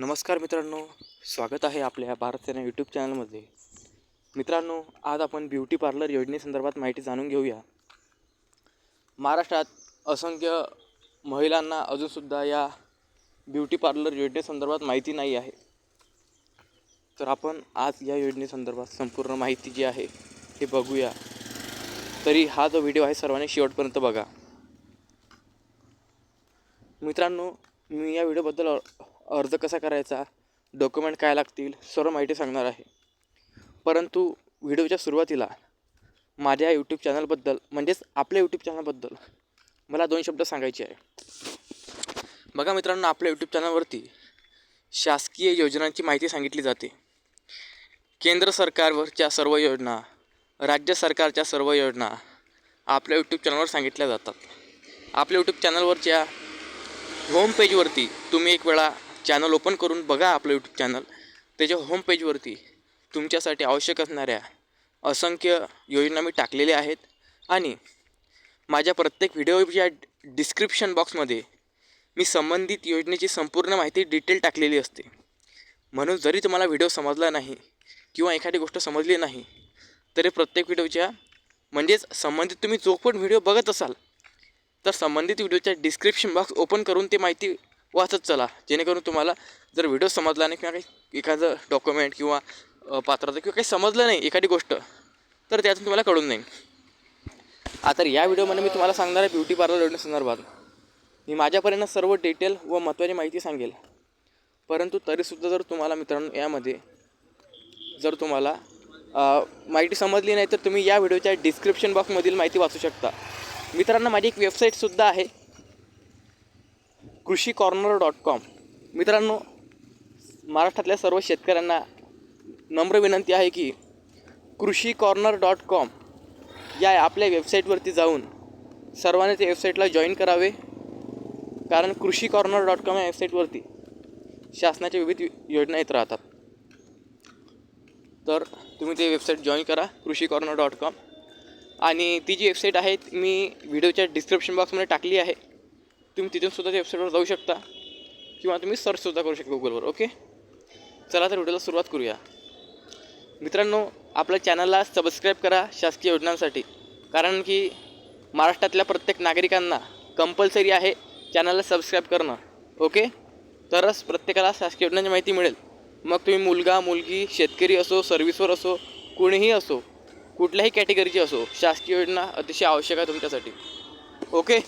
नमस्कार मित्रांनो स्वागत आहे आपल्या भारत सेना यूट्यूब चॅनलमध्ये मित्रांनो आज आपण ब्युटी पार्लर योजनेसंदर्भात माहिती जाणून घेऊया. महाराष्ट्रात असंख्य महिलांना अजूनसुद्धा या ब्युटी पार्लर योजनेसंदर्भात माहिती नाही आहे. तर आपण आज या योजनेसंदर्भात संपूर्ण माहिती जी आहे हे बघूया. तरी हा जो व्हिडिओ आहे सर्वांनी शेवटपर्यंत बघा. मित्रांनो मी या व्हिडिओबद्दल अर्ज कसा करायचा डॉक्युमेंट काय लागतील सर्व माहिती सांगणार आहे. परंतु व्हिडिओच्या सुरुवातीला माझ्या यूट्यूब चॅनलबद्दल म्हणजेच आपल्या यूट्यूब चॅनलबद्दल मला दोन शब्द सांगायचे आहे. बघा मित्रांनो आपल्या यूट्यूब चॅनलवरती शासकीय योजनांची माहिती सांगितली जाते. केंद्र सरकारवरच्या सर्व योजना राज्य सरकारच्या सर्व योजना आपल्या यूट्यूब चॅनलवर सांगितल्या जातात. आपल्या यूट्यूब चॅनलवरच्या होम पेजवरती तुम्ही एक वेळा चॅनल ओपन करून बघा आपलं यूट्यूब चॅनल. त्याच्या होम पेजवरती तुमच्यासाठी आवश्यक असणाऱ्या असंख्य योजना मी टाकलेल्या आहेत. आणि माझ्या प्रत्येक व्हिडिओच्या डिस्क्रिप्शन बॉक्समध्ये मी संबंधित योजनेची संपूर्ण माहिती डिटेल टाकलेली असते. म्हणून जरी तुम्हाला व्हिडिओ समजला नाही किंवा एखादी गोष्ट समजली नाही तरी प्रत्येक व्हिडिओच्या म्हणजेच संबंधित तुम्ही जो पण व्हिडिओ बघत असाल तर संबंधित व्हिडिओच्या डिस्क्रिप्शन बॉक्स ओपन करून ती माहिती वाचत चला. जेणेकरून तुम्हाला जर व्हिडिओ समजला नाही किंवा काही एखादं डॉक्युमेंट किंवा पात्राचं किंवा काही समजलं नाही एखादी गोष्ट तर त्यातून तुम्हाला कळून जाईल. आता या व्हिडिओमध्ये मी तुम्हाला सांगणार आहे ब्युटी पार्लर योजनेसंदर्भात मी माझ्यापर्यंत सर्व डिटेल व महत्त्वाची माहिती सांगेल. परंतु तरीसुद्धा जर तुम्हाला मित्रांनो यामध्ये जर तुम्हाला माहिती समजली नाही तर तुम्ही या व्हिडिओच्या डिस्क्रिप्शन बॉक्समधील माहिती वाचू शकता. मित्रांनो माझी एक वेबसाईटसुद्धा आहे. कृषी कॉर्नर डॉट कॉम. मित्रांनो महाराष्ट्रातल्या सर्व शेतकऱ्यांना नम्र विनंती आहे की कृषी कॉर्नर डॉट कॉम या आपल्या वेबसाईटवरती जाऊन सर्वांनी त्या वेबसाईटला जॉईन करावे. कारण कृषी कॉर्नर डॉट कॉम या वेबसाईटवरती शासनाच्या विविध योजना येत राहतात. तर तुम्ही ते वेबसाईट जॉईन करा कृषी कॉर्नर डॉट कॉम. आणि ती जी वेबसाईट आहे मी व्हिडिओच्या डिस्क्रिप्शन बॉक्समध्ये टाकली आहे. तुम्ही तिथून सुद्धा त्या वेबसाईटवर जाऊ शकता. किंवा तुम्ही सर्चसुद्धा करू शकता गुगलवर ओके चला तर व्हिडिओला सुरुवात करूया. मित्रांनो आपल्या चॅनलला सबस्क्राईब करा शासकीय योजनांसाठी. कारण की महाराष्ट्रातल्या प्रत्येक नागरिकांना कंपल्सरी आहे चॅनलला सबस्क्राईब करणं ओके तरच प्रत्येकाला शासकीय योजनांची माहिती मिळेल. मग तुम्ही मुलगा मुलगी शेतकरी असो सर्व्हिसवर असो कोणीही असो कुठल्याही कॅटेगरीची असो शासकीय योजना अतिशय आवश्यक आहे तुमच्यासाठी ओके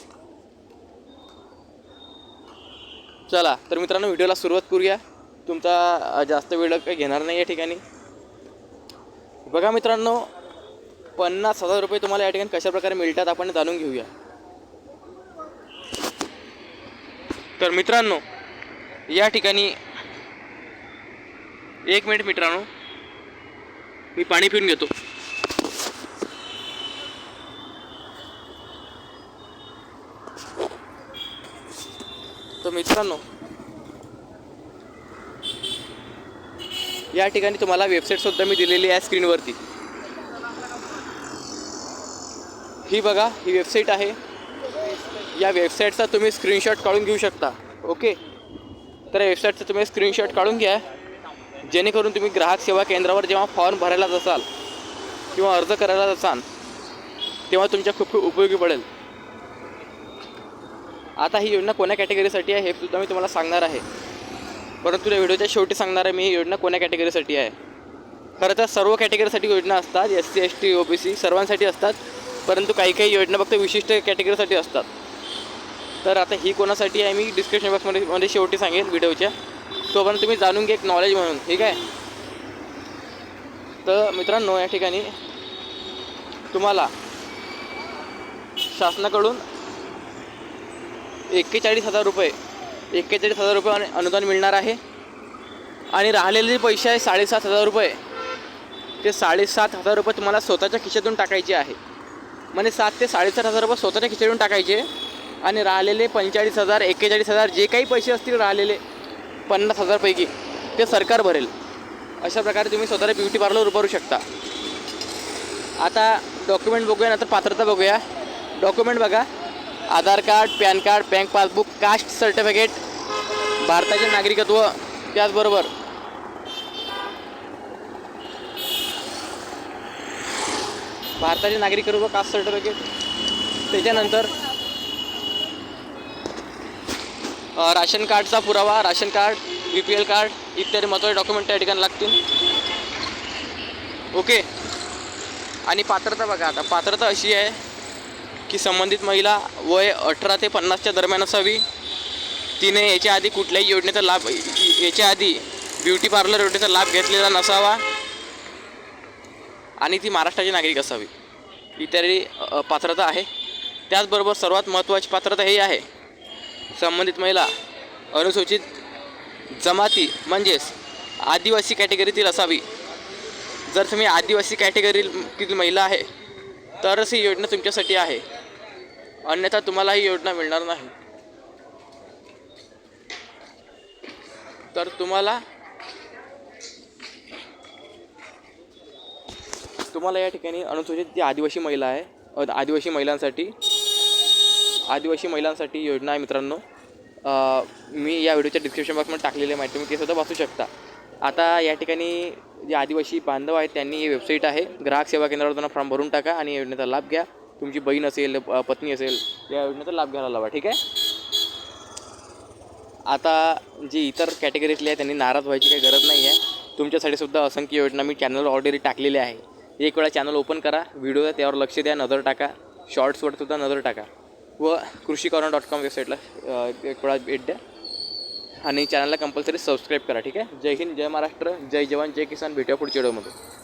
चला तर मित्रांनो व्हिडिओला सुरुवात करूया. तुमचा जास्त वेळ काही घेणार नाही या ठिकाणी. बघा मित्रांनो पन्नास हजार रुपये तुम्हाला या ठिकाणी कशा प्रकारे मिळतात आपण जाणून घेऊया. तर मित्रांनो या ठिकाणी एक मिनिट मित्रांनो मी पाणी पिऊन घेतो. तर मित्रांनो या ठिकाणी तुम्हाला वेबसाईटसुद्धा मी दिलेली आहे स्क्रीनवरती ही बघा ही वेबसाईट आहे. या वेबसाईटचा तुम्ही स्क्रीनशॉट काढून घेऊ शकता ओके तर या वेबसाईटचा तुम्ही स्क्रीनशॉट काढून घ्या. जेणेकरून तुम्ही ग्राहक सेवा केंद्रावर जेव्हा फॉर्म भरायला जासाल किंवा अर्ज करायला जासाल तेव्हा तुमच्या खूप खूप उपयोगी पडेल. आता ही योजना कोण्या कॅटेगरीसाठी आहे हे सुद्धा मी तुम्हाला सांगणार आहे. परंतु या व्हिडिओच्या शेवटी सांगणार आहे मी ही योजना कोण्या कॅटेगरीसाठी आहे? खरं तर सर्व कॅटेगरीसाठी योजना असतात S C S T O B C सर्वांसाठी असतात परंतु काही काही योजना फक्त विशिष्ट कॅटेगरीसाठी असतात. तर आता ही कोणासाठी आहे मी डिस्क्रिप्शन बॉक्समध्ये मध्ये शेवटी सांगेल व्हिडिओच्या. तोपर्यंत तुम्ही जाणून घ्या एक नॉलेज म्हणून ठीक आहे? तर मित्रांनो या ठिकाणी तुम्हाला शासनाकडून एक्केचाळीस हजार रुपये. एक्केचाळीस हजार रुपये अनुदान मिळणार आहे. आणि राहिलेले जे पैसे आहे साडेसात हजार रुपये. ते साडेसात हजार रुपये तुम्हाला स्वतःच्या खिशातून टाकायचे आहे. म्हणजे सात ते साडेसात हजार रुपये स्वतःच्या खिशातून टाकायचे. आणि राहिलेले पंचेचाळीस हजार एक्केचाळीस हजार जे काही पैसे असतील राहिलेले पन्नास हजारपैकी ते सरकार भरेल. अशा प्रकारे तुम्ही स्वतःला ब्युटी पार्लर उभारू शकता. आता डॉक्युमेंट बघूया नंतर पात्रता बघूया. डॉक्युमेंट बघा. Aadhaar card PAN card bank passbook caste certificate भारताचे नागरिकत्व त्याचबरोबर भारताचे नागरिकत्व कास्ट सर्टिफिकेट त्याच्यानंतर राशन कार्डचा पुरावा ration card B P L card इत्यादी महत्त्वाचे डॉक्युमेंट त्या ठिकाणी लागतील. ओके? आणि पात्रता बघा आता पात्रता अशी आहे. की संबंधित महिला वय अठरा ते पन्नासच्या दरम्यान असावी. तिने याच्या आधी कुठल्याही योजनेचा लाभ याच्या आधी ब्युटी पार्लर योजनेचा लाभ घेतलेला नसावा आणि ती महाराष्ट्राची नागरिक असावी. इत्यादी पात्रता आहे. त्याचबरोबर सर्वात महत्त्वाची पात्रता ही आहे. संबंधित महिला अनुसूचित जमाती म्हणजेच आदिवासी कॅटेगरीतील असावी. जर तुम्ही आदिवासी कॅटेगरीतील महिला आहे तरच ही योजना तुमच्यासाठी आहे. अन्यथा तुम्हाला ही योजना मिळणार नाही. तर तुम्हाला तुम्हाला या ठिकाणी अनुसूचित जी आदिवासी महिला आहे. आदिवासी महिलांसाठी आदिवासी महिलांसाठी योजना आहे मित्रांनो. मी या व्हिडिओच्या डिस्क्रिप्शन बॉक्समध्ये टाकलेली माहिती तुम्ही ते सुद्धा वाचू शकता. आता या ठिकाणी जे आदिवासी बांधव आहेत त्यांनी ही वेबसाईट आहे. ग्राहक सेवा केंद्रावर त्यांना फॉर्म भरून टाका आणि योजनेचा लाभ घ्या. तुमची बहीण असेल पत्नी असेल या योजनेचा लाभ घ्यायला लावा ठीक आहे? आता जे इतर कॅटेगरीतले आहे त्यांनी नाराज व्हायची काही गरज नाही आहे. तुमच्यासाठी सुद्धा असंख्य योजना मी चॅनलवर ऑलरेडी टाकलेल्या आहे. एक वेळा चॅनल ओपन करा व्हिडिओ त्यावर लक्ष द्या नजर टाका. शॉर्ट्सवर सुद्धा नजर टाका. व कृषी कॉर्नर डॉट कॉम वेबसाईटला एक वेळा भेट द्या. आणि चॅनलला कंपल्सरी सबस्क्राईब करा ठीक आहे? जय हिंद जय महाराष्ट्र जय जवान जय किसान भेटूया पुढच्या व्हिडिओमध्ये